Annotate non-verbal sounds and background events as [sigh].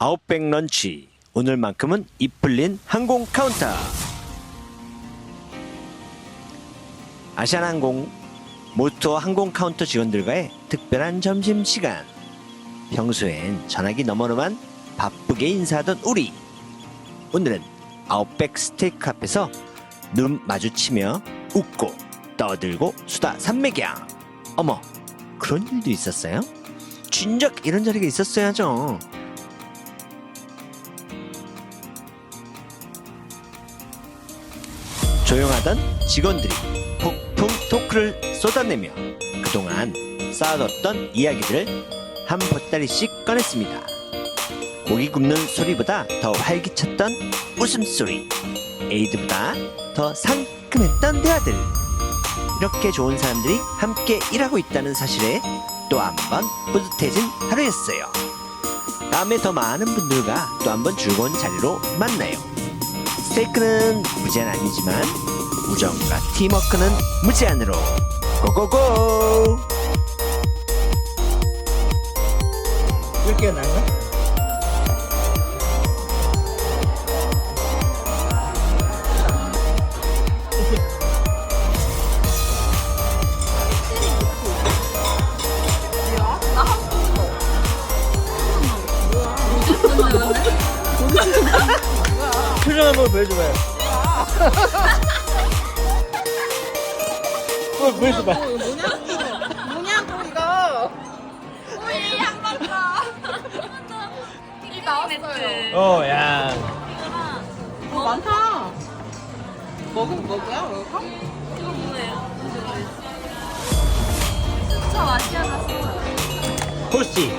아웃백 런치. 오늘만큼은 이 풀린 항공 카운터. 아시아나항공 모토 항공 카운터 직원들과의 특별한 점심시간. 평소엔 전화기 너머로만 바쁘게 인사하던 우리. 오늘은 아웃백 스테이크 앞에서 눈 마주치며 웃고 떠들고 수다 산맥이야 어머 그런 일도 있었어요? 진작 이런 자리가 있었어야죠 조용하던 직원들이 폭풍 토크를 쏟아내며 그동안 쌓아뒀던 이야기들을 한 보따리씩 꺼냈습니다. 고기 굽는 소리보다 더 활기찼던 웃음소리, 에이드보다 더 상큼했던 대화들. 이렇게 좋은 사람들이 함께 일하고 있다는 사실에 또 한 번 뿌듯해진 하루였어요. 다음에 더 많은 분들과 또 한 번 즐거운 자리로 만나요. 스테이크는 무제한 아니지만 우정과 팀워크는 무제한으로 고고고! 표정 한번 보여줘봐요. [laughs] 어, 보여줘봐. 뭐냐고 이거 우리 한번 더. 이 나왔어요. 어, 야. 어, 많다. 먹은 먹어야 먹을까? 이거 뭐예요? 저 아시아나 스타. 호시.